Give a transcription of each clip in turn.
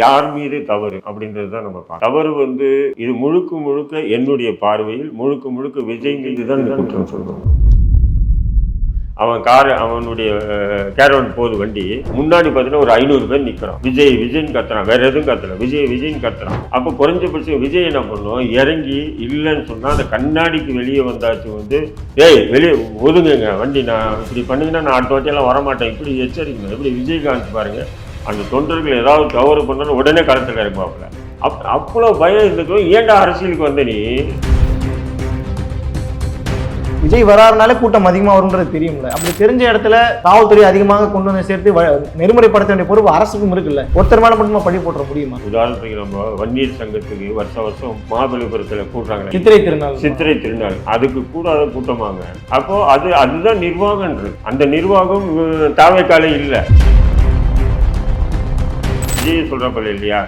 யார் மீது தவறு அப்படின்றது தான் நம்ம பார்க்கணும். தவறு வந்து இது முழுக்க முழுக்க என்னுடைய பார்வையில் முழுக்க முழுக்க விஜய் மீது தான் இந்த குற்றம் சொல்றோம். அவன் கார் அவனுடைய கேரவன் போகுது வண்டி முன்னாடி பார்த்தீங்கன்னா ஒரு ஐநூறு பேர் நிற்கிறான் விஜய் விஜய்னு கத்துறான். வேற எதுவும் கத்தல. விஜய் விஜய்னு கத்துறான். அப்போ குறைஞ்சபட்சம் விஜய் என்ன பண்ணும்? இறங்கி இல்லைன்னு சொன்னால் அந்த கண்ணாடிக்கு வெளியே வந்தாச்சு வந்து ஏய் வெளியே ஒதுங்குங்க வண்டி. நான் இப்படி பண்ணிங்கன்னா நான் அடுத்த வாட்டியெல்லாம் வரமாட்டேன். இப்படி எச்சரிக்கணும். எப்படி விஜயகாந்த் பாருங்க. அந்த தொண்டர்கள் ஏதாவது தவறு பண்ணாலும் உடனே களத்தில் இறங்குவாப்புல அப் அவ்வளோ பயம் இருந்துக்கும் ஏன்டா அரசியலுக்கு வந்த நீ? விஜய் வராதனாலே கூட்டம் அதிகமாக வரும்ன்றது தெரியும்ல. அப்படி தெரிஞ்ச இடத்துல காவல்துறை அதிகமாக கொண்டு வந்து சேர்த்து நெறிமுறைப்படுத்த வேண்டிய பொறுப்பு அரசுக்கும் இருக்குல்ல. ஒருத்தர் மேலே மட்டும் பழி போட்டுற முடியுமா? உதாரணத்துக்கு நம்ம வன்னியர் சங்கத்துக்கு வருஷ வருஷம் மகாபலிபுரத்தில் கூட்டுறாங்களே. சித்திரை திருநாள். சித்திரை திருநாள். அதுக்கு கூடாத கூட்டமாங்க. அப்போ அது அதுதான் நிர்வாகம்ன்றது. அந்த நிர்வாகம் தாவைக்கால இல்லை. விஜய் சொல்கிறப்பல இல்லையா?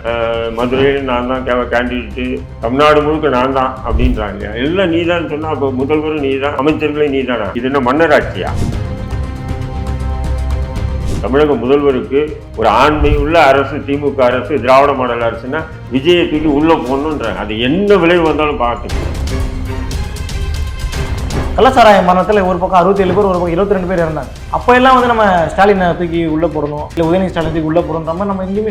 மதுரையில் நான் தான் தேவை கேண்டிடேட்டு தமிழ்நாடு முழுக்க நான் தான் அப்படின்றாங்க. எல்லாம் நீ தான் சொன்னால் அப்போ முதல்வரும் நீ தான் அமைச்சர்களே நீ தானா இது என்ன மன்னராட்சியா? தமிழக முதல்வருக்கு ஒரு ஆண்மை உள்ள அரசு திமுக அரசு திராவிட மாடல் அரசுன்னா விஜயை தூக்கி போகணுன்றாங்க அது என்ன விளைவு வந்தாலும் பார்த்துக்கணும் கள்ளச்சாராய மரணத்தில் ஒரு பக்கம் அறுபத்தி ஏழு பேர் ஒரு பக்கம் இருபத்தி ரெண்டு பேர் இறந்தாங்க. அப்போ எல்லாம் வந்து நம்ம ஸ்டாலினை தூக்கி உள்ள போடணும். இல்லை உதயநிதி ஸ்டாலின் தூக்கி உள்ள போடணும் நம்ம எங்கேயுமே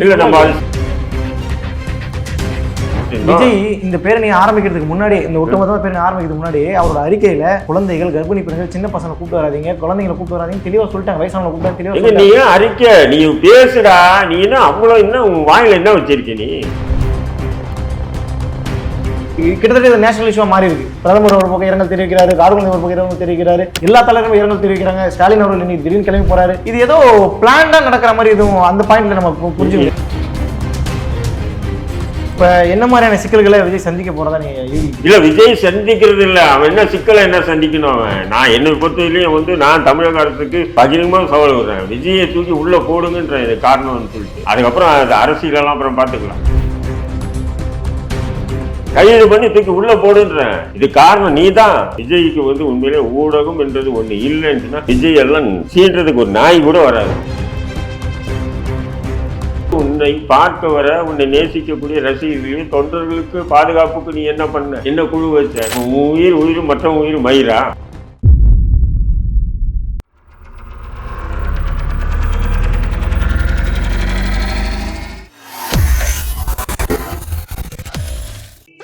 விஜய் இந்த பேரணியை ஆரம்பிக்கிறதுக்கு முன்னாடி இந்த ஒட்டுமொத்தமாக பேரணி ஆரம்பிக்கிறதுக்கு முன்னாடி அவரோட அறிக்கையில குழந்தைகள் கர்ப்பிணி பெண்கள் சின்ன பசங்களை கூப்பிட்டு வராதீங்க குழந்தைங்களை கூப்பிட்டு வராதீங்க தெளிவா சொல்லிட்டாங்க. வயசானவங்களை கூப்பிட்டு தெளிவா எங்க நீ அறிக்கை? நீ பேசுடா. நீ என்ன அவ்வளோ என்ன உன் வாயில என்ன வச்சிருக்க நீ. கிட்டத்தட்ட இது நேஷனல் இஷ்யூவா மாறி இருக்கு. பிரதமர் ஒரு பக்கம் இரங்கல் தெரிவிக்கிறாரு ராகுல் ஒரு பக்கம் இரங்கல் தெரிவிக்கிறாரு எல்லா தலைவரும் இரங்கல் தெரிவிக்கிறாங்க. ஸ்டாலின் அவர்கள் இன்னைக்கு திடீர்னு கிளம்பி போறாரு. இது ஏதோ பிளான்டா நடக்கிற மாதிரி எதுவும் அந்த பாயிண்ட்ல நம்ம புரிஞ்சுக்கலாம் இப்போ இப்ப என்ன மாதிரியான சிக்கல்களை விஜய் சந்திக்க போறதா நீங்க இல்ல விஜய் சந்திக்கிறது இல்ல. அவன் என்ன சிக்கலை என்ன சந்திக்கணும் அவன்? நான் என்னை பொறுத்தவரையிலையும் வந்து நான் தமிழக அரசுக்கு பகிரங்கமாக சவால் விடுறேன். விஜயை தூக்கி உள்ள போடுங்கன்ற இது காரணம்னு சொல்லிட்டு. அதுக்கப்புறம் அரசியலெல்லாம் அப்புறம் பார்த்துக்கலாம். கைது பண்ணி தூக்கி உள்ள போடுன்றேன். இது காரணம் நீ தான் விஜய்க்கு வந்து உண்மையிலே ஊடகம் என்றது ஒண்ணு இல்லைன்னு விஜய் எல்லாம் சீன்றதுக்கு ஒரு நாய் கூட வராது. உன்னை பார்க்க வர உன்னை நேசிக்கக்கூடிய ரசிகர்களையும் தொண்டர்களுக்கு பாதுகாப்புக்கு நீ என்ன பண்ண? என்ன குழு வச்ச? உயிர் உயிர் மற்ற உயிர் மயிரா?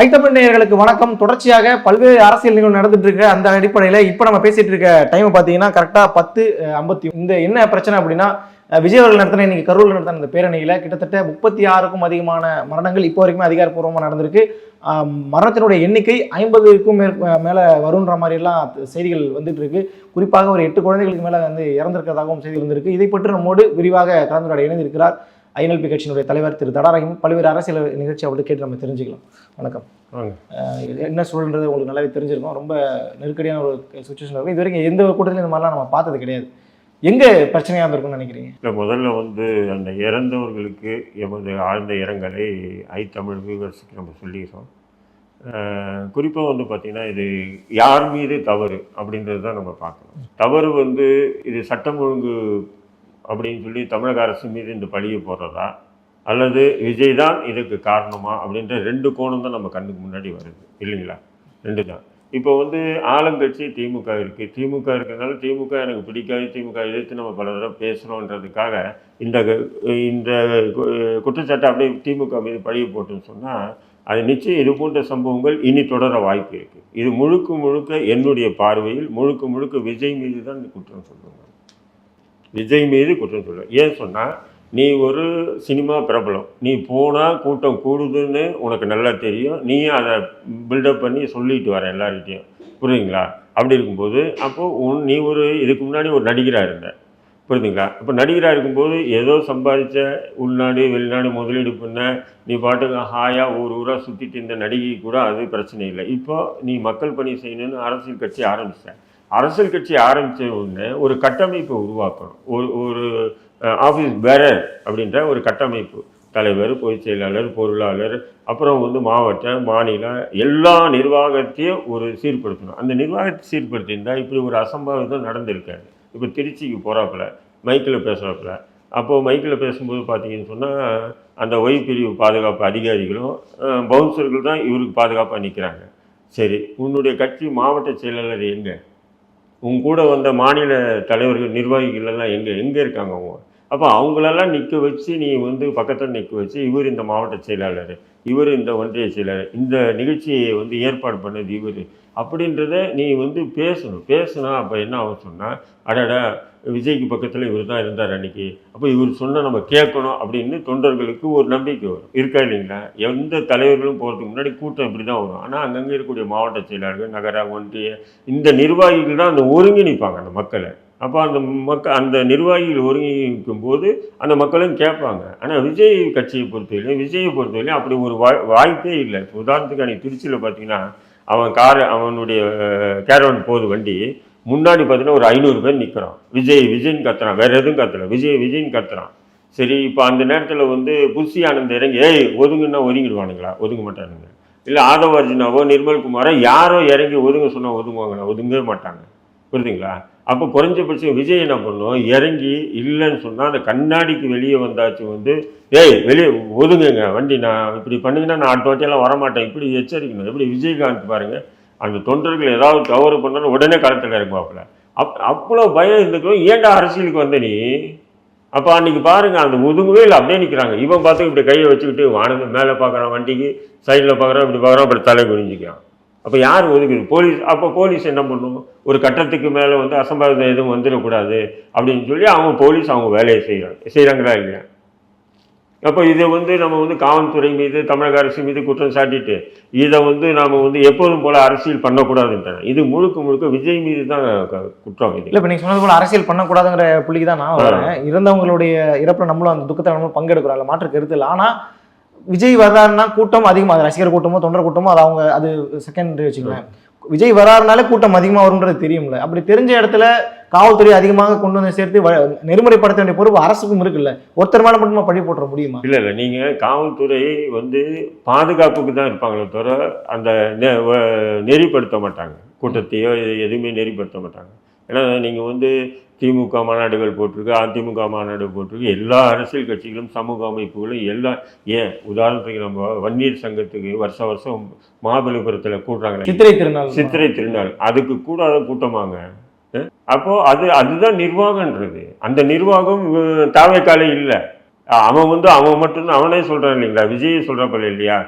ஐட்டமன் நேயர்களுக்கு வணக்கம். தொடர்ச்சியாக பல்வேறு அரசியல் நிகழ்வு நடந்துட்டு இருக்க அந்த அடிப்படையில் இப்போ நம்ம பேசிட்டு இருக்க டைம் பார்த்தீங்கன்னா கரெக்டாக பத்து ஐம்பத்தி இந்த என்ன பிரச்சனை அப்படின்னா விஜய் அவர்கள் நடத்தின இன்னைக்கு கரூரில் நடத்தின இந்த பேரணியில் கிட்டத்தட்ட முப்பத்தி ஆறுக்கும் அதிகமான மரணங்கள் இப்போ வரைக்கும் அதிகாரப்பூர்வமாக நடந்திருக்கு. மரணத்தினுடைய எண்ணிக்கை ஐம்பதுக்கும் மேற் மேலே வருன்ற மாதிரிலாம் செய்திகள் வந்துட்டு இருக்கு குறிப்பாக ஒரு எட்டு குழந்தைகளுக்கு மேலே வந்து இறந்திருக்கிறதாகவும் செய்தி வந்திருக்கு. இதை பற்றி நம்மோடு விரிவாக கலந்துரையாட இணைந்திருக்கிறார் ஐஎன்எல்பி கட்சியினுடைய தலைவர் திரு தடாரகம் பல்வேறு அரசியல் நிகழ்ச்சி அவர்கிட்ட கேட்டு நம்ம தெரிஞ்சுக்கலாம். வணக்கம். என்ன சூழல்ன்றது உங்களுக்கு நல்லாவே தெரிஞ்சிருக்கும். ரொம்ப நெருக்கடியான ஒரு சுச்சுவேஷன் இருக்கும் இது வரைக்கும் எந்த ஒரு கூட்டத்திலும் இந்த மாதிரிலாம் நம்ம பார்த்தது கிடையாது. எங்க பிரச்சனையாக இருந்திருக்கும்னு நினைக்கிறீங்க? இல்ல முதல்ல வந்து அந்த இறந்தவர்களுக்கு எமது ஆழ்ந்த இரங்கலை ஐ தமிழ் வியூவர்ஸுக்கு நம்ம சொல்லிக்கிறோம். குறிப்பாக வந்து பார்த்திங்கன்னா இது யார் மீது தவறு அப்படின்றது தான் நம்ம பார்க்கணும். தவறு வந்து இது சட்டம் ஒழுங்கு அப்படின்னு சொல்லி தமிழக அரசு மீது இந்த பழியை போடுறதா? அல்லது விஜய் தான் இதுக்கு காரணமா? அப்படின்ற ரெண்டு கோணம் தான் நம்ம கண்ணுக்கு முன்னாடி வருது. இல்லைங்களா? ரெண்டு தான். இப்போ வந்து ஆளுங்கட்சி திமுக இருக்குது திமுக இருக்கிறதுனால திமுக எனக்கு பிடிக்காது. திமுக எதிர்த்து நம்ம பல தடவை பேசுகிறோன்றதுக்காக இந்த இந்த கு- குற்றச்சாட்டை அப்படியே திமுக மீது பழியை போட்டுன்னு சொன்னால் அது நிச்சயம் இது போன்ற சம்பவங்கள் இனி தொடர வாய்ப்பு இருக்குது இது முழுக்க முழுக்க என்னுடைய பார்வையில் முழுக்க முழுக்க விஜய் மீது தான் இந்த குற்றம் சொல்லுவாங்க விஜய் மீது குற்றம் சொல்லுவேன் ஏன் சொன்னால் நீ ஒரு சினிமா பிரபலம். நீ போனால் கூட்டம் கூடுதுன்னு உனக்கு நல்லா தெரியும். நீயும் அதை பில்டப் பண்ணி சொல்லிட்டு வர எல்லார்கிட்டையும். புரியுதுங்களா? அப்படி இருக்கும்போது அப்போது உன் நீ ஒரு இதுக்கு முன்னாடி ஒரு நடிகராக இருந்த. புரியுதுங்களா? இப்போ நடிகராக இருக்கும்போது ஏதோ சம்பாதிச்ச உள்நாடு வெளிநாடு முதலீடு பண்ண நீ பாட்டுக்கு ஹாயாக ஊர் ஊராக சுற்றிட்டு இருந்த நடிகை கூட அது பிரச்சனை இல்லை. இப்போ நீ மக்கள் பணி செய்யணும்னு அரசியல் கட்சி ஆரம்பித்த அரசியல் கட்சி ஆரம்பித்த உடனே ஒரு கட்டமைப்பை உருவாக்கணும். ஒரு ஒரு ஆஃபீஸ் பேரர் அப்படின்ற ஒரு கட்டமைப்பு. தலைவர் பொதுச் செயலாளர் பொருளாளர் அப்புறம் வந்து மாவட்ட மாநில எல்லா நிர்வாகத்தையும் ஒரு சீர்படுத்தணும். அந்த நிர்வாகத்தை சீர்படுத்தியிருந்தால் இப்படி ஒரு அசம்பாவிதம் நடந்திருக்காது. இப்போ திருச்சிக்கு போகிறாப்புல மைக்கில் பேசுகிறாப்புல அப்போது மைக்கில் பேசும்போது பார்த்தீங்கன்னு சொன்னால் அந்த ஒய் பிரிவு பாதுகாப்பு அதிகாரிகளும் பவுன்சர்கள் தான் இவருக்கு பாதுகாப்பாக நிற்கிறாங்க சரி உன்னுடைய கட்சி மாவட்ட செயலாளர் எங்கே? உங்க கூட வந்த மாநில தலைவர்கள் நிர்வாகிகள் எல்லாம் எங்கே எங்கே இருக்காங்க அவங்க? அப்போ அவங்களெல்லாம் நிற்க வச்சு நீ வந்து பக்கத்தில் நிற்க வச்சு இவர் இந்த மாவட்ட செயலாளர் இவர் இந்த ஒன்றிய செயலாளர் இந்த நிகழ்ச்சியை வந்து ஏற்பாடு பண்ணது இவர். அப்படின்றத நீ வந்து பேசணும். பேசுனா அப்போ என்ன ஆகும் சொன்னால் அடடா விஜய்க்கு பக்கத்தில் இவர் தான் இருந்தார் அன்றைக்கி அப்போ இவர் சொன்னால் நம்ம கேட்கணும் அப்படின்னு தொண்டர்களுக்கு ஒரு நம்பிக்கை வரும். இருக்கா இல்லைங்களா? எந்த தலைவர்களும் போகிறதுக்கு முன்னாடி கூட்டம் இப்படி தான் வரும். ஆனால் அங்கங்கே இருக்கக்கூடிய மாவட்ட செயலாளர்கள் நகர ஒன்றிய இந்த நிர்வாகிகள் தான் அந்த ஒருங்கிணைப்பாங்க அந்த மக்களை. அப்போ அந்த மக்கள் அந்த நிர்வாகிகள் ஒருங்கிணைக்கும் போது அந்த மக்களும் கேட்பாங்க. ஆனால் விஜய் கட்சியை பொறுத்தவரையிலையும் விஜயை பொறுத்தவரையிலையும் அப்படி ஒரு வாய் வாய்ப்பே இல்லை. இப்போ உதாரணத்துக்கு அன்றைக்கி திருச்சியில் பார்த்தீங்கன்னா அவன் கார் அவனுடைய கேரவன் போகுது வண்டி முன்னாடி பார்த்தீங்கன்னா ஒரு ஐநூறு பேர் நிற்கிறான் விஜய் விஜய்னு கத்துறான். வேற எதுவும் கத்தல. விஜய் விஜய்னு கத்துறான். சரி இப்போ அந்த நேரத்தில் வந்து புஷி ஆனந்த் இறங்கி ஏய் ஒதுங்குன்னா ஒதுங்கிடுவானுங்களா? ஒதுங்க மாட்டானுங்க. இல்லை ஆதவ அர்ஜுனாவோ நிர்மல்குமாரோ யாரோ இறங்கி ஒதுங்க சொன்னால் ஒதுங்குவாங்களா? ஒதுங்கவே மாட்டாங்க. புரியுதுங்களா? அப்போ குறைஞ்சபட்சம் விஜய் என்ன பண்ணும்? இறங்கி இல்லைன்னு சொன்னால் அந்த கண்ணாடிக்கு வெளியே வந்தாச்சு வந்து ஏய் வெளியே ஒதுங்குங்க. வண்டி நான் இப்படி பண்ணிங்கன்னா நான் அடுத்த வாட்டியெல்லாம் வரமாட்டேன். இப்படி எச்சரிக்கணும். எப்படி விஜயகாந்த் பாருங்கள் அந்த தொண்டர்கள் ஏதாவது தவறு பண்ணாலும் உடனே களத்தில் இருப்பாப்புல அப் அவ்வளோ பயம் இருந்துக்கும். ஏன்டா அரசியலுக்கு வந்த நீ? அப்போ அன்றைக்கி பாருங்க அந்த முதுங்கவே இல்லை அப்படியே நிற்கிறாங்க இவன் பார்த்து இப்படி கையை வச்சுக்கிட்டு வானது மேலே பார்க்குறான் வண்டிக்கு சைடில் பார்க்குறான் இப்படி பார்க்குறான் அப்படி தலை குறிஞ்சிக்கிறான் அப்போ யார் ஒதுக்குது? போலீஸ் அப்போ போலீஸ் என்ன பண்ணணும் ஒரு கட்டத்துக்கு மேலே வந்து அசம்பாவிதம் எதுவும் வந்துடக்கூடாது அப்படின்னு சொல்லி அவங்க போலீஸ் அவங்க வேலையை செய்கிறாங்க செய்கிறாங்களா இல்லையா? அப்போ இதை வந்து நம்ம வந்து காவல்துறை மீது தமிழக அரசு மீது குற்றம் சாட்டிட்டு இதை வந்து நாம் வந்து எப்போதும் போல அரசியல் பண்ணக்கூடாதுன்றாங்க இது முழுக்க முழுக்க விஜய் மீது தான் குற்றம் இது. இல்ல இப்ப நீங்க சொன்னது போல அரசியல் பண்ணக்கூடாதுங்கிற புள்ளிக்கு தான் நான் வரேன். இறந்தவங்களுடைய இறப்புல நம்மளும் அந்த துக்கத்தை நம்மளும் பங்கெடுக்கிறோம். அதுல மாற்று கருத்து இல்லை. ஆனா விஜய் வர்றாருன்னா கூட்டம் அதிகமாக ரசிகர் கூட்டமோ தொண்டர் கூட்டமோ அது அவங்க அது செகண்டரி வச்சுக்கலாம் விஜய் வராருனாலே கூட்டம் அதிகமாக வரும்ன்றது தெரியும்ல. அப்படி தெரிஞ்ச இடத்துல காவல்துறை அதிகமாக கொண்டு வந்து சேர்த்து நெறிமுறைப்படுத்த வேண்டிய பொறுப்பு அரசுக்கும் இருக்குல்ல. ஒருத்தர் மேலே மட்டுமா பழி போட்டுற முடியுமா? இல்லை இல்லை. நீங்கள் காவல்துறை வந்து பாதுகாப்புக்கு தான் இருப்பாங்களே தவிர அந்த நெ- வ- நெறிப்படுத்த மாட்டாங்க. கூட்டத்தையோ எதுவுமே நெறிப்படுத்த மாட்டாங்க. ஏன்னா நீங்கள் வந்து திமுக மாநாடுகள் போட்டிருக்கு அதிமுக மாநாடு போட்டிருக்கு எல்லா அரசியல் கட்சிகளும் சமூக அமைப்புகளும் எல்லா ஏன் உதாரணத்துக்கு நம்ம வன்னியர் சங்கத்துக்கு வருஷ வருஷம் மகாபலிபுரத்தில் கூட்டுறாங்களே சித்திரை திருநாள். சித்திரை திருநாள். அதுக்கு கூடாத கூட்டமாங்க. அப்போ அது அதுதான் நிர்வாகன்றது அந்த நிர்வாகம் தாவைக்கால இல்லை. அவன் வந்து அவன் மட்டும்தான் அவனே சொல்றான் இல்லைங்களா? விஜய் சொல்றப்பல இல்லையா?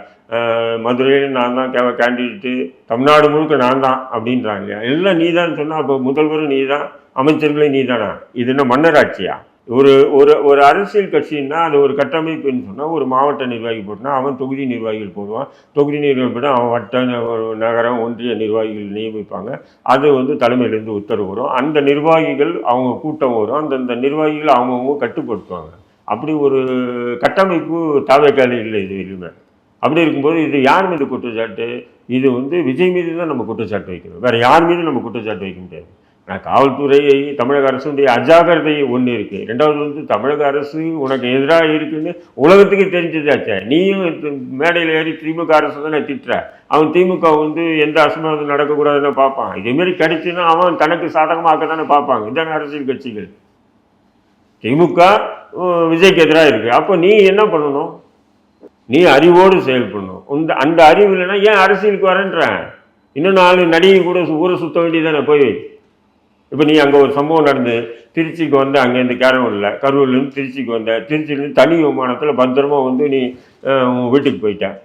மதுரையில் நான் தான் கே கேண்டிடேட்டு. தமிழ்நாடு முழுக்க நான் தான் அப்படின்றாங்க இல்லையா? எல்லாம் நீ தான் சொன்னால் அப்போ முதல்வரும் நீ தான் அமைச்சர்களும் நீ தானா இது என்ன மன்னராட்சியா? ஒரு ஒரு ஒரு அரசியல் கட்சின்னா அது ஒரு கட்டமைப்புன்னு சொன்னால் ஒரு மாவட்ட நிர்வாகி போட்டுனா அவன் தொகுதி நிர்வாகிகள் போடுவான். தொகுதி நிர்வாகி போட்டால் அவன் வட்ட நகரம் ஒன்றிய நிர்வாகிகள் நியமிப்பாங்க. அது வந்து தலைமையிலேருந்து உத்தரவு வரும். அந்த நிர்வாகிகள் அவங்க கூட்டம் வரும். அந்தந்த நிர்வாகிகள் அவங்கவுங்க கட்டுப்படுத்துவாங்க. அப்படி ஒரு கட்டமைப்பு தாவேக்கால இல்லை இது எதுவுமே அப்படி இருக்கும்போது இது யார் மீது குற்றச்சாட்டு? இது வந்து விஜய் மீது தான் நம்ம குற்றச்சாட்டு வைக்கணும். வேறு யார் மீது நம்ம குற்றச்சாட்டு வைக்க முடியாது. நான் காவல்துறை தமிழக அரசுடைய அஜாக்கிரதை ஒன்று இருக்குது ரெண்டாவது வந்து தமிழக அரசு உனக்கு எதிராக இருக்குன்னு உலகத்துக்கு தெரிஞ்சதாச்சே நீயும் மேடையில் ஏறி திமுக அரசு தானே திட்டுற. அவன் திமுக வந்து எந்த அசம்பாவிதம் நடக்கக்கூடாதுன்னு பார்ப்பான். இதேமாரி கிடைச்சுன்னா அவன் தனக்கு சாதகமாக்க தானே பார்ப்பாங்க. இதான அரசியல் கட்சிகள். திமுக விஜய்க்கு எதிராக இருக்கு. அப்போ நீ என்ன பண்ணணும்? நீ அறிவோடு செயல்படணும். இந்த அந்த அறிவு இல்லைன்னா ஏன் அரசியலுக்கு வரேன்றேன் இன்னும் நாலு நடிகை கூட சு- ஊரை சுத்த வேண்டியதானே போய்? இப்போ நீ அங்கே ஒரு சம்பவம் நடந்து திருச்சிக்கு வந்து அங்கேருந்து கேரவூரில் கரூர்லேருந்து திருச்சிக்கு வந்த திருச்சியிலேருந்து தனி விமானத்தில் பத்திரமா வந்து நீ உன் வீட்டுக்கு போயிட்டேன்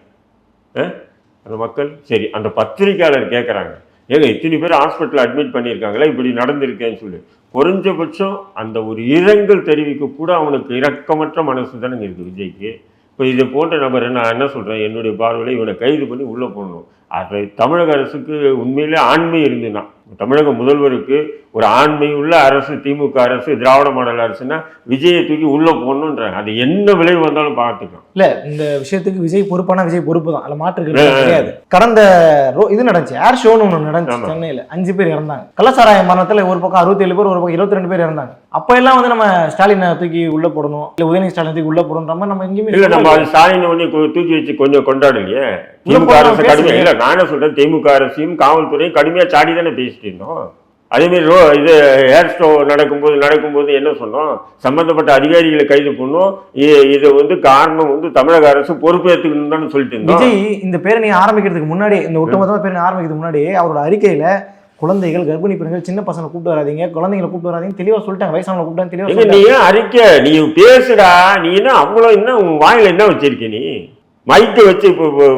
அந்த மக்கள் சரி அந்த பத்திரிக்கையாளர் கேட்குறாங்க ஏங்க இத்தனை பேர் ஹாஸ்பிட்டலில் அட்மிட் பண்ணியிருக்காங்களே? இப்படி நடந்திருக்கேன்னு சொல்லி. குறைஞ்சபட்சம் அந்த ஒரு இரங்கல் தெரிவிக்க கூட அவனுக்கு இரக்கமற்ற மனசு தானே இருக்குது விஜய்க்கு. இப்போ இதை போன்ற நபரை நான் என்ன சொல்கிறேன் என்னுடைய பார்வையில் இவனை கைது பண்ணி உள்ளே போடணும். அது தமிழக அரசுக்கு உண்மையிலே ஆண்மை இருந்துன்னா தமிழக முதல்வருக்கு ஒரு ஆண்மை உள்ள அரசு திமுக அரசு திராவிட மாடல் அரசுன்னா விஜயை தூக்கி உள்ள போடணுன்றாங்க. அது என்ன விளைவு வந்தாலும் பார்த்துக்கலாம். இல்ல இந்த விஷயத்துக்கு விஜய் பொறுப்பான விஜய் பொறுப்பு தான். அதுல மாற்று கிடையாது. கடந்த ரோ- இது நடந்துச்சு. ஏர் ஷோன்னு ஒண்ணு நடந்துச்சு. சென்னையில. அஞ்சு பேர் இறந்தாங்க. கள்ளசாராய மரணத்துல ஒரு பக்கம் அறுபத்தி ஏழு பேர் ஒரு பக்கம் இருபத்தி ரெண்டு பேர் இறந்தாங்க. அப்ப எல்லாம் வந்து நம்ம ஸ்டாலினை தூக்கி உள்ள போடணும். இல்ல உதயநிதி ஸ்டாலினை தூக்கி உள்ள போடணுன்ற மாதிரி நம்ம எங்கேயுமே இல்ல நம்ம. அது ஸ்டாலின் கு- தூக்கி வச்சு கொஞ்சம் கொண்டாடலையே. திமுக அரசு பேசுங்க. கடுமையா இல்ல நான் சொல்றேன் திமுக அரசையும் காவல்துறையும் கடுமையா சாடி தானே பேசிட்டு இருந்தோம் அதே மாதிரி ரோ இது ஏர் ஷோ நடக்கும்போது நடக்கும்போது என்ன சொன்னோம்? சம்பந்தப்பட்ட அதிகாரிகளை கைது பண்ணோம். இது வந்து காரணம் வந்து தமிழக அரசு பொறுப்பேற்றுக்கணும் தானே சொல்லிட்டு விஜய் இந்த பேரணியை ஆரம்பிக்கிறதுக்கு முன்னாடி இந்த ஒட்டுமொத்தமா பேரணி ஆரம்பிக்கிறதுக்கு முன்னாடி அவரோட அறிக்கையில குழந்தைகள் கர்ப்பிணி பெண்கள் சின்ன பசங்களை கூப்பிட்டு வராதீங்க குழந்தைங்களை கூப்பிட்டு வராதீங்க தெளிவா சொல்லிட்டாங்க. வயசானவங்களை கூப்பிட்டாங்க தெளிவா ஏங்க, சொல்லிட்டாங்க. நீ ஏன் அறிக்கை? நீ பேசுடா. நீ என்ன அவ்வளோ என்ன உன் வாயில என்ன வச்சிருக்க நீ? மைக்கை வச்சு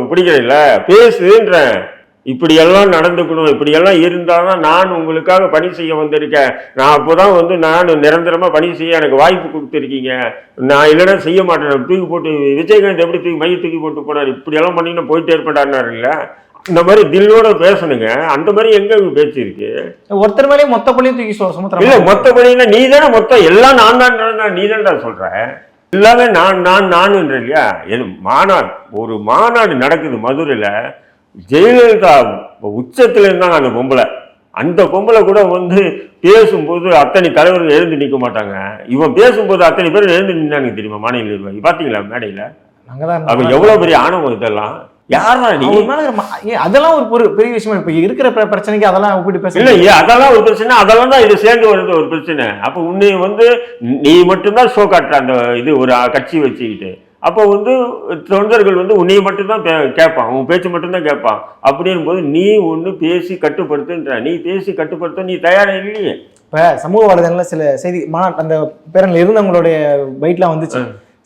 பிடிக்கிறீல்ல பேசுன்றேன் இப்படியெல்லாம் நடந்துக்கணும் இப்படியெல்லாம் இருந்தால் தான் நான் உங்களுக்காக பணி செய்ய வந்திருக்கேன். நான் அப்போதான் வந்து நான் நிரந்தரமாக பணி செய்ய எனக்கு வாய்ப்பு கொடுத்துருக்கீங்க. நான் இல்லைன்னா செய்ய மாட்டேன். தூக்கி போட்டு விஜயகாந்த் எப்படி தூக்கி மைய தூக்கி போட்டு போனார்? இப்படியெல்லாம் பண்ணிங்கன்னா போயிட்டே இருப்பேன்டாருல இந்த மாதிரி தில்லோட பேசணுங்க. அந்த மாதிரி எங்க பேச்சு இருக்கு? ஒருத்தர் மேலேயும் மொத்த பள்ளியும் தூக்கி சு- சுமத்துற இல்ல மாதிரி. மொத்தபடினா நீ தானே மொத்தம் எல்லாம் நான் தான் நீ தானடா சொல்ற? எல்லாமே நான் நான் நானுன்ற இல்லையா? எது மாநாடு ஒரு மாநாடு நடக்குது மதுரையில. ஜெயலலிதா உச்சத்துல இருந்தாங்க அந்த பொம்பளை. அந்த பொம்பளை கூட வந்து பேசும்போது அத்தனை தலைவர்கள் எழுந்து நிற்க மாட்டாங்க. இவன் பேசும்போது அத்தனை பேர் எழுந்து நின்னாங்க தெரியுமா மாநில நிர்வாகி? பாத்தீங்களா மேடையில? அப்ப. எவ்வளவு பெரிய ஆணவம் இதெல்லாம். யாரா நீ? அதெல்லாம் ஒரு பெரிய விஷயம் இப்ப இருக்கிற பிர- பிரச்சனைக்கு அதெல்லாம் ஒப்பிட்டு பேச இல்ல அதெல்லாம் ஒரு பிரச்சனை அதெல்லாம் தான் இது சேர்ந்து வருது ஒரு பிரச்சனை. அப்ப உன்னை வந்து நீ மட்டும்தான் ஷோ காட்டுற அந்த இது ஒரு கட்சி வச்சுக்கிட்டு. அப்போ வந்து தொண்டர்கள் வந்து உன்னைய மட்டும்தான் கேட்பான். உன் பேச்சு மட்டும்தான் கேட்பான். அப்படின்னும் போது நீ ஒன்று பேசி கட்டுப்படுத்துன்ற நீ பேசி கட்டுப்படுத்த நீ தயாரா இல்லையே? இப்ப சமூக வலைதளங்கள்ல சில செய்தி மாநாட்டு அந்த பேரணியில் இருந்தவங்களுடைய பைட்லாம் வந்துச்சு.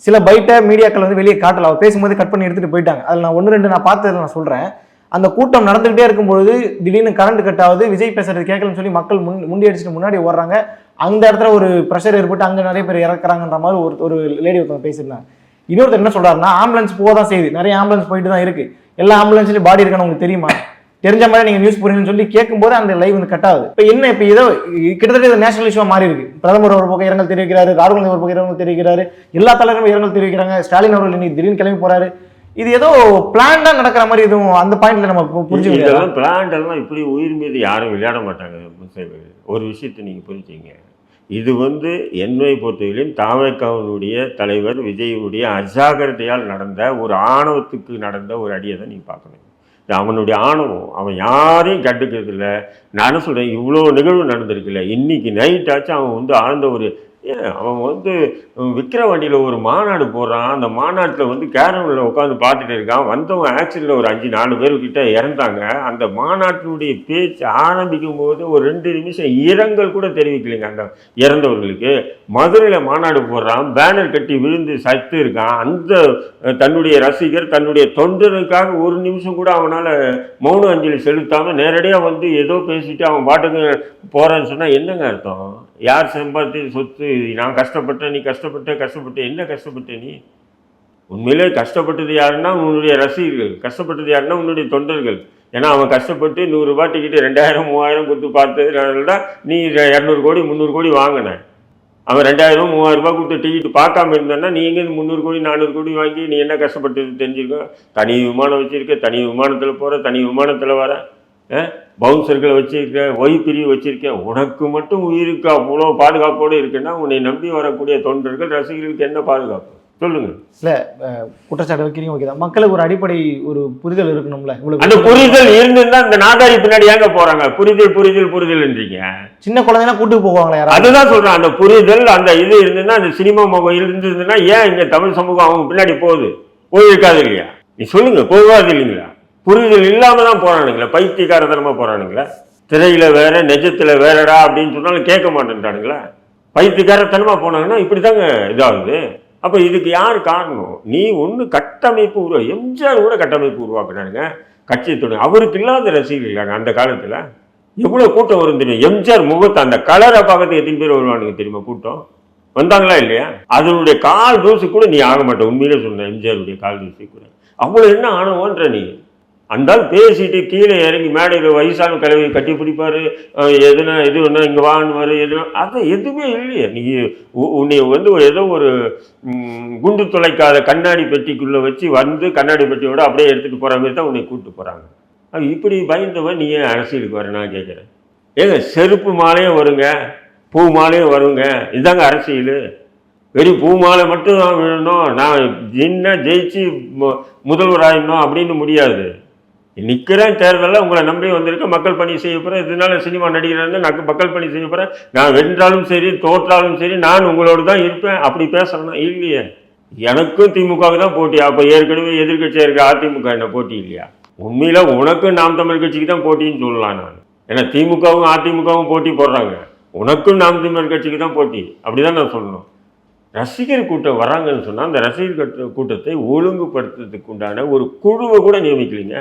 சில பைட்டை மீடியாக்கள் வந்து வெளியே காட்டல. அவர் பேசும்போது கட் பண்ணி எடுத்துட்டு போயிட்டாங்க. அதில் நான் ஒன்று ரெண்டு நான் பார்த்ததுல நான் சொல்றேன். அந்த கூட்டம் நடந்துகிட்டே இருக்கும்பொழுது திடீர்னு கரண்ட் கட் ஆகுது. விஜய் பேசுறது கேட்கலன்னு சொல்லி மக்கள் முன் முண்டி அடிச்சுட்டு முன்னாடி ஓடுறாங்க. அந்த இடத்துல ஒரு ப்ரெஷர் ஏற்பட்டு அங்கே நிறைய பேர் இறக்குறாங்கன்ற மாதிரி ஒரு ஒரு லேடி ஒருத்தவங்க பேசியிருந்தாங்க. இன்னொருத்தர் என்ன சொல்றாருன்னா ஆம்புலன்ஸ் போக தான் செய்யுது. நிறைய ஆம்புலன்ஸ் போயிட்டு தான் இருக்கு. எல்லா ஆம்புலன்ஸ்லயும் பாடி இருக்கான்னு உங்களுக்கு தெரியுமா? தெரிஞ்ச மாதிரி நீங்க நியூஸ் போறீங்கன்னு சொல்லி கேட்கும்போது அந்த லைவ் வந்து கட் ஆகுது. இப்போ என்ன இப்போ ஏதோ கிட்டத்தட்ட நேஷனல் இஷ்யூவா மாறி இருக்கு. பிரதமர் ஒரு பக்கம் இரங்கல் தெரிவிக்கிறாரு ராகுல் காந்தி ஒரு பக்கம் இரங்கல் தெரிவிக்கிறாரு. எல்லா தலைவரும் இரங்கல் தெரிவிக்கிறாங்க. ஸ்டாலின் அவர்கள் இன்னைக்கு திடீர்னு கிளம்பி போறாரு. இது ஏதோ பிளான்டா நடக்கிற மாதிரி எதுவும் அந்த பாயிண்ட்ல நம்ம பு- பிளான்ட் எல்லாம் இப்படி உயிர் மீது யாரும் விளையாட மாட்டாங்க ஒரு விஷயத்தை நீங்க புரிஞ்சுங்க இது வந்து என்னை பொறுத்தவரையிலும் தாமக்காவனுடைய தலைவர் விஜயனுடைய அஜாகிரதையால் நடந்த ஒரு ஆணவத்துக்கு நடந்த ஒரு அடியை தான் நீங்கள் பார்க்கணும் இது அவனுடைய ஆணவம். அவன் யாரையும் கண்டுக்கிறது இல்லை நான் சொல்கிறேன் இவ்வளோ நிகழ்வு நடந்திருக்குல்ல. இன்றைக்கி நைட்டாச்சும் அவன் வந்து ஆழ்ந்த ஒரு ஏன் அவன் வந்து விக்கிரவாண்டியில் ஒரு மாநாடு போடுறான். அந்த மாநாட்டில் வந்து கேரமில் உட்காந்து பார்த்துட்டு இருக்கான். வந்தவன் ஆக்சிடென்ட்ல ஒரு அஞ்சு நாலு பேர்கிட்ட இறந்தாங்க. அந்த மாநாட்டினுடைய பேச்சு ஆரம்பிக்கும் போது ஒரு ரெண்டு நிமிஷம் இரங்கல் கூட தெரிவிக்கலைங்க அந்த இறந்தவர்களுக்கு. மதுரையில் மாநாடு போடுறான் பேனர் கட்டி விழுந்து சத்து இருக்கான். அந்த தன்னுடைய ரசிகர் தன்னுடைய தொண்டனுக்காக ஒரு நிமிஷம் கூட அவனால் மௌன அஞ்சலி செலுத்தாமல் நேரடியாக வந்து ஏதோ பேசிட்டு அவன் பாட்டுக்கு போகிறான்னு சொன்னால் என்னங்க அர்த்தம்? யார் சம்பாதி சொத்து? நான் கஷ்டப்பட்டேன் நீ கஷ்டப்பட்ட கஷ்டப்பட்ட என்ன கஷ்டப்பட்ட நீ? உண்மையிலே கஷ்டப்பட்டது யாருன்னா உன்னுடைய ரசிகர்கள் கஷ்டப்பட்டது யாருன்னா உன்னுடைய தொண்டர்கள். ஏன்னா அவன் கஷ்டப்பட்டு நூறுரூபா டிக்கெட்டு ரெண்டாயிரம் மூவாயிரம் கொடுத்து பார்த்ததுனால தான் நீ இரநூறு கோடி முந்நூறு கோடி வாங்கினேன் அவன் ரெண்டாயிரம் மூவாயிரம் ரூபாய் கொடுத்து டிக்கெட் பார்க்காம இருந்தான்னா நீ எங்கேருந்து முந்நூறு கோடி நானூறு கோடி வாங்கி நீ என்ன கஷ்டப்பட்டு தெரிஞ்சிருக்க? தனி விமானம் வச்சுருக்க தனி விமானத்தில் போகிற தனி விமானத்தில் வர பவுன்சர்களை வச்சுருக்கேன் ஒய் பிரிவு உனக்கு மட்டும் உயிருக்கு அவ்வளோ பாதுகாப்போடு இருக்குன்னா உன்னை நம்பி வரக்கூடிய தொண்டர்கள் ரசிகர்களுக்கு என்ன பாதுகாப்பு? சொல்லுங்க. குற்றச்சாட்டு வைக்கிறீங்க ஓகே தான். மக்களுக்கு ஒரு அடிப்படை ஒரு புரிதல் இருக்கணும்ல அந்த இவ்வளவு புரிதல் இருந்திருந்தா இந்த நாதாரி பின்னாடி ஏங்க போறாங்க? புரிதல் புரிதல் புரிதல்ன்றீங்க. சின்ன குழந்தைனா கூட்டு போவாங்களா அதுதான் சொல்றேன். அந்த புரிதல் அந்த இது இருந்ததுன்னா அந்த சினிமா முகம் இருந்ததுன்னா ஏன் இங்க தமிழ் சமூகம் அவங்க பின்னாடி போகுது? போயிருக்காது இல்லையா? நீ சொல்லுங்க போகாது இல்லைங்களா? புரிதல் இல்லாம தான் போறானுங்களா பைத்தியக்காரத்தனமா போறானுங்களா. திரையில வேற நெஜத்துல வேறடா அப்படின்னு சொன்னாலும் கேட்க மாட்டேன்ட்டானுங்களா பைத்தியக்காரத்தனமா போனாங்கன்னா இப்படிதாங்க இதாகுது. அப்போ இதுக்கு யார் காரணம்? நீ ஒன்று கட்டமைப்பு உருவா எம்ஜிஆர் கூட கட்டமைப்பு உருவாக்குனாருங்க. கட்சி துணை அவருக்கு இல்லாத ரசிகர்கள் அந்த காலத்தில். எவ்வளோ கூட்டம் வரும் தெரியும்? எம்ஜிஆர் முகத்தை அந்த கலரை பார்க்கறதுக்கு எத்தனை பேர் வருவானுங்க தெரியுமா கூட்டம்? வந்தாங்களா இல்லையா? அதனுடைய கால் தூசி கூட நீ ஆக மாட்டேன் உண்மையிலே சொன்ன எம்ஜிஆருடைய கால் தூசி கூட. அவ்வளோ என்ன ஆணவன்ற நீ? அந்த பேசிட்டு கீழே இறங்கி மேடையில் வயசான கிழவி கட்டி பிடிப்பார். எதுனா இது ஒன்றா இங்கே வாங்குவார் எதுனா அது எதுவுமே இல்லையே. நீ உ- உன்னை வந்து ஏதோ ஒரு குண்டு துளைக்காத கண்ணாடி பெட்டிக்குள்ளே வச்சு வந்து கண்ணாடி பெட்டியோட அப்படியே எடுத்துகிட்டு போகிற மாதிரி தான் உன்னை கூப்பிட்டு போகிறாங்க அது இப்படி பயந்தவன் நீ ஏன் அரசியலுக்கு வர நான் கேட்குறேன் ஏங்க செருப்பு மாலையும் வருங்க பூ மாலையும் வருங்க. இதுதாங்க அரசியல். வெறும் பூ மாலை மட்டும் தான் விழணும் நான் என்ன ஜெயிச்சு மு- முதல்வர் ஆயிடணும் அப்படின்னு முடியாது. நிற்கிறேன் தேர்தலில் உங்களை நம்பி வந்திருக்கேன் மக்கள் பணி செய்ய போகிறேன் இதனால சினிமா நடிகராக நான் மக்கள் பணி செய்ய போகிறேன் நான் வென்றாலும் சரி தோற்றாலும் சரி நான் உங்களோடு தான் இருப்பேன். அப்படி பேசுறேன்னா இல்லையே? எனக்கும் திமுகவுக்கு தான் போட்டி. அப்போ ஏற்கனவே எதிர்க்கட்சியாக இருக்க அதிமுக என்ன போட்டி இல்லையா? உண்மையில் உனக்கும் நாம் தமிழ் கட்சிக்கு தான் போட்டின்னு சொல்லலாம் நான். ஏன்னா திமுகவும் அதிமுகவும் போட்டி போடுறாங்க. உனக்கும் நாம் தமிழ் கட்சிக்கு தான் போட்டி. அப்படி தான் நான் சொல்லணும். ரசிகர் கூட்டம் வராங்கன்னு சொன்னால் அந்த ரசிகர் கூட்ட- கூட்டத்தை ஒழுங்குபடுத்துறதுக்கு உண்டான ஒரு குழுவை கூட நியமிக்கலைங்க.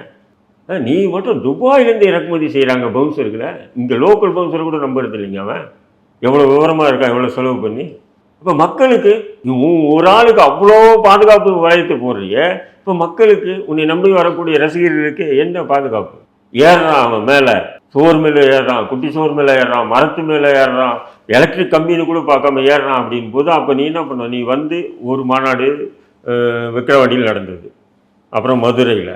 நீ மட்டும் துபாயிலேருந்து இறக்குமதி செய்கிறாங்க பவுன்சர்களை இங்கே லோக்கல் பவுன்சர் கூட நம்புறது இல்லைங்க அவன். எவ்வளோ விவரமாக இருக்கான் எவ்வளோ செலவு பண்ணி? இப்போ மக்களுக்கு நீ ஒரு ஆளுக்கு அவ்வளோ பாதுகாப்பு வளையத்தை போடுறிய இப்போ மக்களுக்கு உன்னை நம்பி வரக்கூடிய ரசிகர்களுக்கு என்ன பாதுகாப்பு? ஏறுறான் அவன் மேலே. சோர் மேலே ஏறுறான் குட்டி சோறு மேலே ஏறுறான் மரத்து மேலே ஏறுறான் எலக்ட்ரிக் கம்பின்னு கூட பார்க்காம ஏறுறான் அப்படின் போது அப்போ நீ என்ன பண்ண? நீ வந்து ஒரு மாநாடு விக்கிரவாடியில் விக்கிரவாண்டியில் நடந்தது. அப்புறம் மதுரையில்.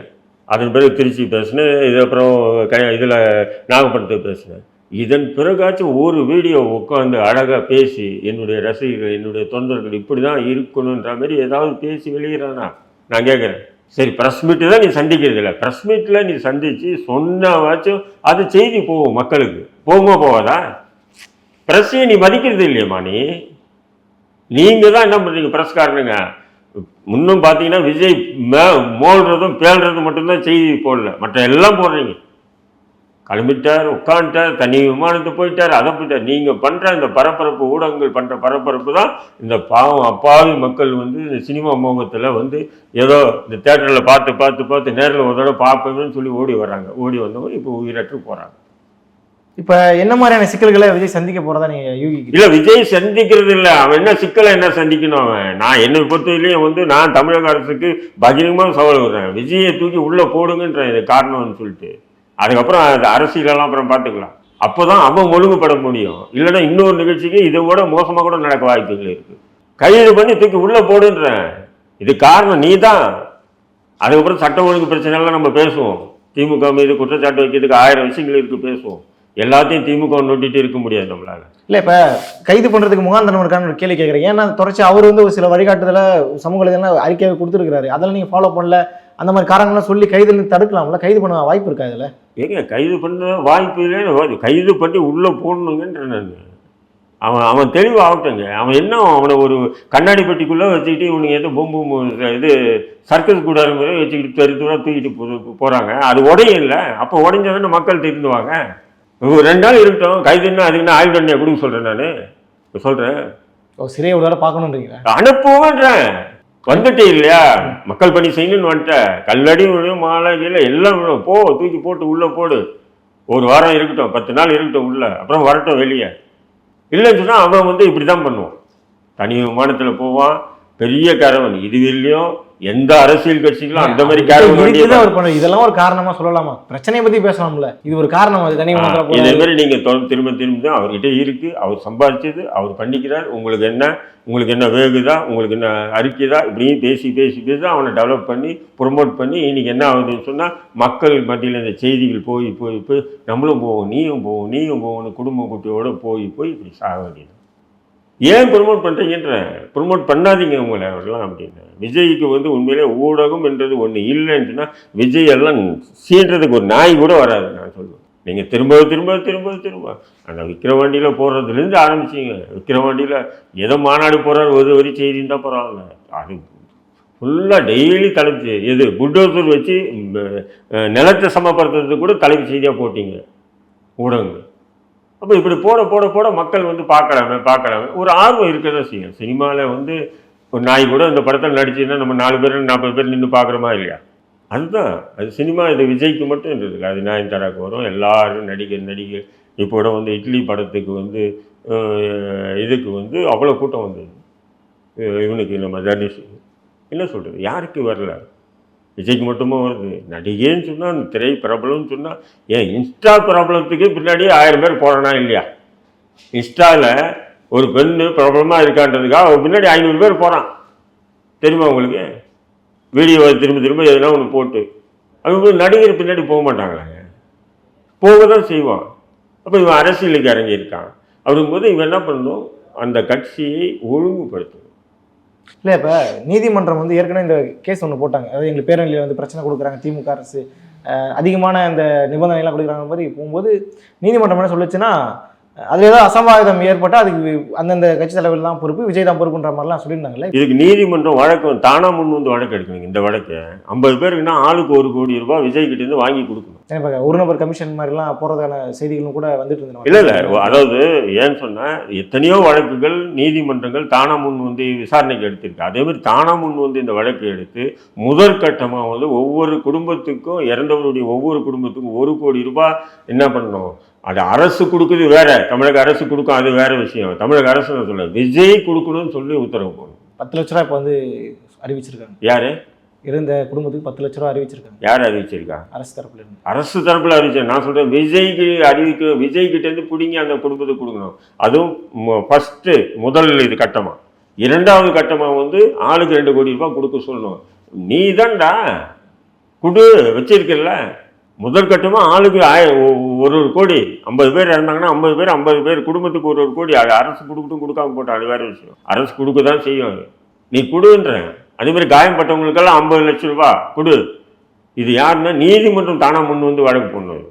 அதன் பிறகு திருச்சி பேசினேன் இது அப்புறம் க இதில் நாகப்பட்டினத்துக்கு பேசினேன். இதன் பிறகாச்சும் ஒரு வீடியோ உட்காந்து அழகாக பேசி என்னுடைய ரசிகர்கள் என்னுடைய தொண்டர்கள் இப்படி தான் இருக்கணுன்ற மாதிரி ஏதாவது பேசி வெளியிடறானா நான் கேட்குறேன். சரி ப்ரெஸ் மீட்டு தான் நீ சந்திக்கிறது இல்லை ப்ரெஸ் மீட்டில் நீ சந்தித்து சொன்னாவாச்சும் அது செய்தி போகும் மக்களுக்கு. போகுமா போவாதா ப்ரெஸ்ஸையும் நீ மதிக்கிறது இல்லையம்மா நீ. நீங்கள் தான் என்ன பண்ணுறீங்க ப்ரெஸ்காரனுங்க முன்னும் பார்த்தீங்கன்னா விஜய் மே மோல்றதும் பேல்றதும் மட்டும்தான் செய்தி போடல. மற்ற எல்லாம் போடுறீங்க. கிளம்பிட்டார் உட்காந்துட்டார் தனி விமானத்தை போயிட்டார் அதை போயிட்டார் நீங்கள் பண்ணுற இந்த பரபரப்பு ஊடகங்கள் பண்ணுற பரபரப்பு தான் இந்த பாவம் அப்பாவி மக்கள் வந்து இந்த சினிமா மோகத்தில் வந்து ஏதோ இந்த தேட்டரில் பார்த்து பார்த்து பார்த்து நேரில் ஒரு தடவை பார்ப்போம்னு சொல்லி ஓடி வராங்க ஓடி வந்தவங்க இப்போ உயிரற்று போகிறாங்க இப்போ என்ன மாதிரியான சிக்கல்களை விஜய் சந்திக்க போறதா நீங்க யூகிக்கிறீங்க? இல்ல விஜய் சந்திக்கிறது இல்ல. அவன் என்ன சிக்கலை என்ன சந்திக்கணும் அவன்? நான் என்னை பொறுத்தவரையிலையும் வந்து நான் தமிழக அரசுக்கு பகிரங்கமாக சவால் விடுறேன். விஜயை தூக்கி உள்ள போடுங்கன்றேன் இது காரணம்னு சொல்லிட்டு. அதுக்கப்புறம் அது அரசியலெல்லாம் அப்புறம் பார்த்துக்கலாம். அப்போதான் அவன் ஒழுங்குபட முடியும். இல்லைன்னா இன்னொரு நிகழ்ச்சிக்கு இதை விட மோசமாக கூட நடக்க வாய்ப்புகள் இருக்கு. கைது பண்ணி தூக்கி உள்ள போடுன்றேன். இது காரணம் நீ தான் அதுக்கப்புறம் சட்ட ஒழுங்கு பிரச்சனை எல்லாம் நம்ம பேசுவோம். திமுக மீது குற்றச்சாட்டு வைக்கிறதுக்கு ஆயிரம் விஷயங்கள் இருக்கு பேசுவோம். எல்லாத்தையும் திமுக நோட்டிட்டு இருக்க முடியாது நம்மளால. இல்ல இப்ப கைது பண்றதுக்கு முகாந்தரம் இருக்கான்னு ஒரு கேள்வி கேட்குறேன் ஏன்னா தொடர்ச்சி அவர் வந்து ஒரு சில வழிகாட்டுதல சமூக இதெல்லாம் அறிக்கையை கொடுத்துருக்காரு அதெல்லாம் நீங்க ஃபாலோ பண்ணல. அந்த மாதிரி காரணங்கள்லாம் சொல்லி கைதுல தடுக்கலாம்ல? கைது பண்ண வாய்ப்பு இருக்கா இதுல? ஏங்க கைது பண்ண வாய்ப்பு இல்லை கைது பண்ணி உள்ளே போடணுங்கன்ற நான். அவன் அவன் தெளிவாகட்டுங்க. அவன் என்ன அவனை ஒரு கண்ணாடி பெட்டிக்குள்ளே வச்சுக்கிட்டு இவனுங்க எதோ பொம்பு இது சர்க்கஸ் கூடாரம் மாதிரி வச்சுக்கிட்டு தெரு தூரம் தூக்கிட்டு போ போகிறாங்க அது உடையும் இல்லை. அப்போ உடஞ்சதுன்னு மக்கள் திருந்துவாங்க. ரெண்டு நாள் இருக்கட்டும். கைதுன்னா அதுக்கு என்ன ஆயுள் தண்டனை கொடுக்க சொல்கிறேன் நான்? சொல்கிறேன் ஓ, சிறையை ஒரு வேலை பார்க்கணுன்றீங்களா? அனுப்புவேன்றேன். வந்துட்டே இல்லையா? மக்கள் பணி செய்யணும்னு வந்துட்டேன் கல்லடி விழும் மாலை கீழே எல்லாம் விழும் போ தூக்கி போட்டு உள்ளே போடு. ஒரு வாரம் இருக்கட்டும். பத்து நாள் இருக்கட்டும் உள்ள. அப்புறம் வரட்டும் வெளியே. இல்லைன்னு சொன்னால் அவன் வந்து இப்படி தான் பண்ணுவான். தனி விமானத்தில் போவான். பெரிய கரவன். இதுவிலையும் எந்த அரசியல் கட்சிகளும் அந்த மாதிரி பண்ண இதெல்லாம் ஒரு காரணமா சொல்லலாமா? பிரச்சனையை பத்தி பேசலாம்ல. இது ஒரு காரணம் அது தனி இதே. மாதிரி நீங்கள் தொடர்ந்து திரும்ப திரும்ப தான் அவர்கிட்ட இருக்கு. அவர் சம்பாதிச்சது அவர் பண்ணிக்கிறார். உங்களுக்கு என்ன உங்களுக்கு என்ன வேகுதா உங்களுக்கு என்ன அரிக்குதா இப்படியும் பேசி பேசி பேசி அவனை டெவலப் பண்ணி ப்ரொமோட் பண்ணி இன்னைக்கு என்ன ஆகுதுன்னு சொன்னால் மக்கள் மத்தியில் இந்த செய்திகள் போய் போய் போய் நம்மளும் போவோம் நீயும் போவோம் நீயும் போவோம்னு குடும்ப குட்டியோட போய் போய் இப்படி சாக வேண்டியது. ஏன் ப்ரொமோட் பண்ணுறீங்கன்ற ப்ரொமோட் பண்ணாதீங்க உங்களை அவரெல்லாம் அப்படின்னு. விஜய்க்கு வந்து உண்மையிலே ஊடகம் என்றது ஒன்று இல்லைன்னு சொன்னால் விஜய் எல்லாம் சீன்றதுக்கு ஒரு நாய் கூட வராது நான் சொல்லுவேன். நீங்கள் திரும்ப திரும்ப திரும்ப திரும்ப. அந்த விக்கிரவாண்டியில் போடுறதுலேருந்து ஆரம்பிச்சிங்க. விக்கிரவாண்டியில் ஏதோ மாநாடு போகிறார் ஒரு வரி செய்தின்னு தான் பரவாயில்ல. அது ஃபுல்லாக டெய்லி தலைப்பு எது புல்டோசர் வச்சு நிலத்தை சமப்படுத்துறதுக்கு கூட தலைப்பு செய்தியாக போட்டிங்க. ஊடகங்கள். அப்போ இப்படி போட போட போட மக்கள் வந்து பார்க்கலாமே பார்க்கலாமே ஒரு ஆர்வம் இருக்க தான் செய்யும். சினிமாவில் வந்து ஒரு நாய் கூட இந்த படத்தில் நடிச்சுன்னா நம்ம நாலு பேர் நாற்பது பேர் நின்று பார்க்குறோமா இல்லையா? அதுதான். அது சினிமா இது விஜய்க்கு மட்டும் இருந்தது அது நயன்தாராக்கு வரும். எல்லாரும் நடிகர் நடிகை இப்போ கூட வந்து இட்லி படத்துக்கு வந்து இதுக்கு வந்து அவ்வளோ கூட்டம் வந்தது. இவனுக்கு நம்ம தனுஷ். என்ன சொல்கிறது யாருக்கு வரல? விஜய்க்கு மட்டுமா வருது? நடிகைன்னு சொன்னால் திரை பிரபலம்னு சொன்னால் ஏன் இன்ஸ்டா பிரபலத்துக்கு பின்னாடி ஆயிரம் பேர் போகிறானா இல்லையா? இன்ஸ்டாவில் ஒரு பெண்ணு பிரபலமாக இருக்கான்றதுக்காக அவன் பின்னாடி ஐநூறு பேர் போகிறான் தெரியுமா உங்களுக்கு? வீடியோ திரும்ப திரும்ப எதுனா ஒன்று போட்டு. அவங்க நடிகர் பின்னாடி போக மாட்டாங்களாங்க போக தான் செய்வான். அப்போ இவன் அரசியலுக்கு இறங்கியிருக்கான். அப்படிங்கும்போது இவன் என்ன பண்ணணும் அந்த கட்சியை ஒழுங்குபடுத்தும். இல்லை இப்போ நீதிமன்றம் வந்து ஏற்கனவே இந்த கேஸ் ஒன்று போட்டாங்க. அதாவது எங்களுக்கு பேரணியில் வந்து பிரச்சனை கொடுக்குறாங்க திமுக அரசு. அதிகமான இந்த நிபந்தனைலாம் கொடுக்குறாங்க மாதிரி போகும்போது நீதிமன்றம் என்ன சொல்லுச்சுன்னா அதில் ஏதாவது அசம்பாவிதம் ஏற்பட்டால் அதுக்கு அந்தந்த கட்சி தலைவர் தான் பொறுப்பு விஜய் தான் பொறுப்புன்ற மாதிரிலாம் சொல்லியிருந்தாங்கல்ல. இதுக்கு நீதிமன்றம் வழக்கு வந்து- தானா முன் வந்து வழக்கு எடுக்கணும் இந்த வழக்கை. ஐம்பது பேருக்குன்னா ஆளுக்கு ஒரு கோடி ரூபாய் விஜய் கிட்ட இருந்து வாங்கி கொடுக்கணும். ஒரு நபர் கமிஷன் மாதிரிலாம் போகிறதான செய்திகளும் கூட வந்துட்டு இருந்தது இல்லை இல்லை அதாவது ஏன்னு சொன்னால் எத்தனையோ வழக்குகள் நீதிமன்றங்கள் தானா முன் வந்து விசாரணைக்கு எடுத்திருக்கு. அதே மாதிரி தானா முன் வந்து இந்த வழக்கு எடுத்து முதற்கட்டமாக வந்து ஒவ்வொரு குடும்பத்துக்கும் இறந்தவருடைய ஒவ்வொரு குடும்பத்துக்கும் ஒரு கோடி ரூபாய் என்ன பண்ணணும்? அது அரசு கொடுக்குது வேற. தமிழக அரசு கொடுக்கும் அது வேற விஷயம். தமிழக அரசு நான் சொல்ல விஜய் கொடுக்கணும்னு சொல்லி உத்தரவு போடணும். பத்து லட்ச ரூபா இப்போ வந்து அறிவிச்சிருக்காங்க. யாரு? இருந்த குடும்பத்துக்கு பத்து லட்ச ரூபா அறிவிச்சிருக்காங்க. யார் அறிவிச்சிருக்கா? அரசு தரப்புல இருந்து. அரசு தரப்புல அறிவிச்சேன் நான் சொல்றேன் விஜய்க்கு அறிவிக்க விஜய் கிட்ட இருந்து பிடிங்கி அந்த குடும்பத்துக்கு கொடுக்கணும். அதுவும் ஃபர்ஸ்ட் முதல் இது கட்டமா. இரண்டாவது கட்டமா வந்து ஆளுக்கு ரெண்டு கோடி ரூபாய் கொடுக்க சொல்லணும். நீ தான்டா குடு வச்சிருக்கல முதற்கட்டமாக ஆளுக்கு ஆய- ஒரு ஒரு கோடி ஐம்பது பேர் இறந்தாங்கன்னா ஐம்பது பேர் ஐம்பது பேர் குடும்பத்துக்கு ஒரு ஒரு கோடி அது அரசு கொடுக்கட்டும் கொடுக்காம போட்டோம் அது வேறு விஷயம். அரசு கொடுக்க தான் செய்யும் அது. நீ கொடுன்றேன் அதே மாதிரி காயம்பட்டவங்களுக்கெல்லாம் ஐம்பது லட்சம் ரூபா கொடு. இது யாருன்னா நீதிமன்றம் தானாக முன் வந்து வழக்கு போடணும்.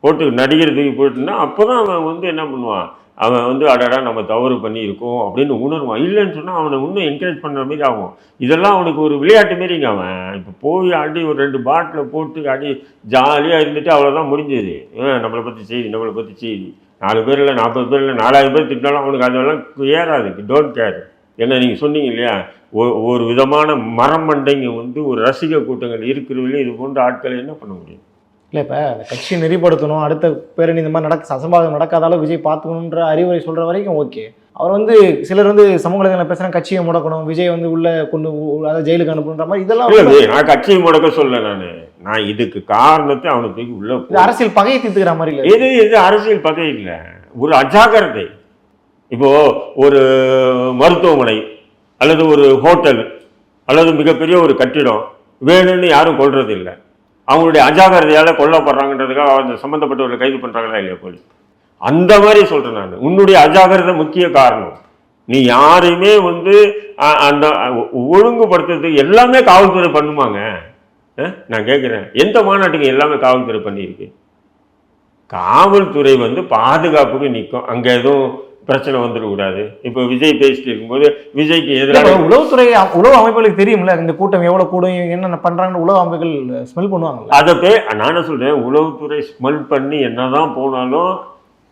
போட்டு நடிகர் தூக்கி போட்டுன்னா அப்போ தான் அவன் வந்து என்ன பண்ணுவான்? அவன் வந்து அடடா நம்ம தவறு பண்ணியிருக்கோம் அப்படின்னு உணர்வான். இல்லைன்னு சொன்னால் அவனை இன்னும் என்கரேஜ் பண்ணுற மாதிரி ஆகும். இதெல்லாம் அவனுக்கு ஒரு விளையாட்டு மாரிங்க அவன். இப்போ போய் அடி ஒரு ரெண்டு பாட்டில் போட்டு அடி ஜாலியாக இருந்துட்டு அவ்வளோதான் முடிஞ்சது. ஏன் நம்மளை பற்றி செய்தி நம்மளை பற்றி செய்தி. நாலு பேர் இல்லை நாற்பது பேர் இல்லை நாலாயிரம் பேர் திட்டினாலும் அவனுக்கு அதெல்லாம் ஏறாது. டோன்ட் கேர் என்ன நீங்கள் சொன்னீங்க இல்லையா? ஒ- ஒரு விதமான மரம் மண்டைங்க வந்து ஒரு ரசிக கூட்டங்கள் இருக்கிறவங்களே இது போன்ற ஆட்களை என்ன பண்ண முடியும்? இல்லை இப்போ அந்த கட்சியை நெறிப்படுத்தணும் அடுத்த பேரணி இந்த மாதிரி நடக்க அசம்பாவிதம் நடக்காத அளவு விஜய் பார்த்துக்கணுன்ற அறிவுரை சொல்கிற வரைக்கும் ஓகே அவர் வந்து சிலர் வந்து சமூக வலைதளங்களில் பேசுகிறாங்க கட்சியை முடக்கணும் விஜய் வந்து உள்ள கொண்டு அதாவது ஜெயிலுக்கு அனுப்பணுன்ற மாதிரி இதெல்லாம் நான் கட்சியை முடக்க சொல்ல நான். நான் இதுக்கு காரணத்தை அவனை தூக்கி உள்ள அரசியல் பகையை தீர்த்துக்கிற மாதிரி இல்லை இது. இது அரசியல் பகை இல்லை. ஒரு அஜாக்கிரதை. இப்போ ஒரு மருத்துவமனை அல்லது ஒரு ஹோட்டல் அல்லது மிகப்பெரிய ஒரு கட்டிடம் வேணும்னு யாரும் கொள்றது இல்லை அவங்களுடைய அஜாகிரதையால் கொல்லப்படுறாங்கன்றதுக்காக அந்த சம்மந்தப்பட்டவர்களை கைது பண்ணுறாங்களா இல்லையா போலீஸ்? அந்த மாதிரி சொல்கிறேன் நான். உன்னுடைய அஜாக்கிரதை முக்கிய காரணம். நீ யாரையுமே வந்து அந்த ஒழுங்குபடுத்துறதுக்கு எல்லாமே காவல்துறை பண்ணுமாங்க. நான் கேட்குறேன் எந்த மாநாட்டுக்கு எல்லாமே காவல்துறை பண்ணியிருக்கு? காவல்துறை வந்து பாதுகாப்புக்கு நிற்கும் அங்கே எதுவும் பிரச்சனை வந்துடக்கூடாது இப்போ விஜய் பேசிட்டு இருக்கும்போது விஜய்க்கு எதிராக உளவுத்துறை உளவு அமைப்புகளுக்கு தெரியும்ல இந்த கூட்டம் எவ்வளவு கூடும் என்னென்ன பண்றாங்கன்னு உளவு அமைப்புகள் ஸ்மெல் பண்ணுவாங்கல்ல. அதை பே நான் என்ன சொல்றேன் உளவுத்துறை ஸ்மெல் பண்ணி என்னதான் போனாலும்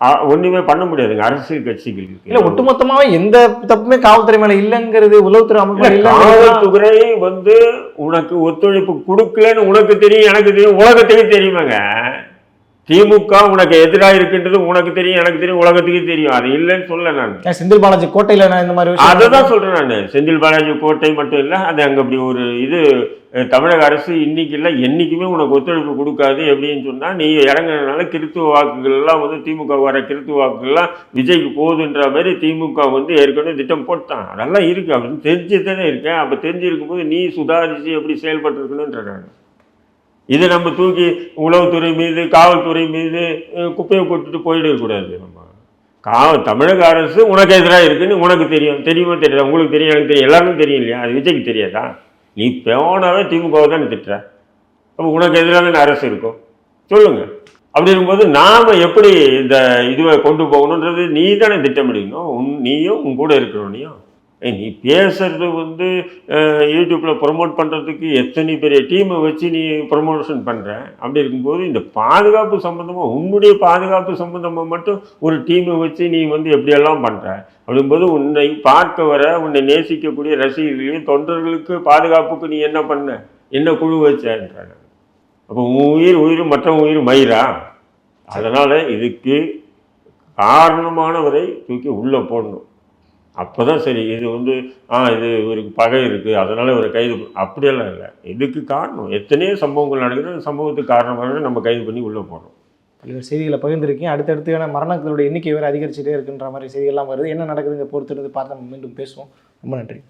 அ- ஒண்ணுமே பண்ண முடியாதுங்க அரசியல் கட்சிகள் இருக்கு. இல்ல ஒட்டுமொத்தமாவே எந்த தப்புமே காவல்துறை மேல இல்லங்கிறது உளவுத்துறை அமைப்பு காவல்துறை வந்து உனக்கு ஒத்துழைப்பு கொடுக்கலன்னு உனக்கு தெரியும் எனக்கு தெரியும் உலகத்துக்கு தெரியுமாங்க? திமுக உனக்கு எதிராக இருக்குன்றது உனக்கு தெரியும் எனக்கு தெரியும் உலகத்துக்கு தெரியும். அது இல்லைன்னு சொல்ல நான். செந்தில் பாலாஜி கோட்டையில நான் இந்த மாதிரி அதை தான் சொல்கிறேன் நான். செந்தில் பாலாஜி கோட்டை மட்டும் இல்லை அது அங்கே அப்படி ஒரு இது தமிழக அரசு இன்னைக்கு இல்லை என்றைக்குமே உனக்கு ஒத்துழைப்பு கொடுக்காது எப்படின்னு சொன்னால் நீ இறங்குறதுனால கிறித்துவ வாக்குகள் எல்லாம் வந்து திமுக வர கிறித்துவ வாக்குகள்லாம் விஜய்க்கு போகுதுன்ற மாதிரி திமுக வந்து ஏற்கனவே திட்டம் போட்டான். அதெல்லாம் இருக்குது அப்படின்னு தெரிஞ்சு தானே இருக்கேன். அப்போ தெரிஞ்சிருக்கும் போது நீ சுதாரித்து எப்படி செயல்பட்டுருக்கணுன்ற நான். இதை நம்ம தூக்கி உளவுத்துறை மீது காவல்துறை மீது குப்பையை கொட்டுட்டு போயிடக்கூடாது நம்ம காவல் தமிழக அரசு உனக்கு எதிராக இருக்குன்னு உனக்கு தெரியும். தெரியுமா தெரியாதா? உங்களுக்கு தெரியும் எனக்கு தெரியும். எல்லாருக்கும் தெரியும் இல்லையா? அது விஜய்க்கு தெரியாதா? நீ போனாவே திமுகவை தானே திட்டுற. அப்போ உனக்கு எதிரான அரசு இருக்கும். சொல்லுங்கள் அப்படி இருக்கும்போது நாம் எப்படி இந்த இதுவை கொண்டு போகணுன்றது நீ தானே திட்டமிடணும். உன் நீயும் உன் கூட இருக்கிறவனையும் நீ பேசுறது வந்து யூடியூப்பில் ப்ரொமோட் பண்ணுறதுக்கு எத்தனை பெரிய டீமை வச்சு நீ ப்ரொமோஷன் பண்ணுற அப்படி இருக்கும்போது இந்த பாதுகாப்பு சம்மந்தமாக உன்னுடைய பாதுகாப்பு சம்மந்தமாக மட்டும் ஒரு டீமை வச்சு நீ வந்து எப்படியெல்லாம் பண்ணுற அப்படிங்கும்போது உன்னை பார்க்க வர உன்னை நேசிக்கக்கூடிய ரசிகர்களையும் தொண்டர்களுக்கு பாதுகாப்புக்கு நீ என்ன பண்ண? என்ன குழு வச்சன்ற அப்போ உன் உயிர் உயிர் மற்ற உயிர் மயிரா? அதனால் இதுக்கு காரணமானவரை தூக்கி உள்ளே போடணும். அப்போ தான் சரி இது வந்து ஆ இது இவருக்கு பகை இருக்குது அதனால் இவரை கைது அப்படியெல்லாம் இல்லை. இதுக்கு காரணம் எத்தனையோ சம்பவங்கள் நடக்குது அந்த சம்பவத்துக்கு காரணமாக நம்ம கைது பண்ணி உள்ளே போடுறோம் பல்வேறு செய்திகளை பகிர்ந்திருக்கீங்க. அடுத்தடுத்து மரணங்களோட எண்ணிக்கை வேறு அதிகரிச்சுட்டே இருக்குன்ற மாதிரி செய்திகள்லாம் வருது. என்ன நடக்குதுங்க பொறுத்திருந்து பார்த்து நம்ம மீண்டும் பேசுவோம். ரொம்ப நன்றி.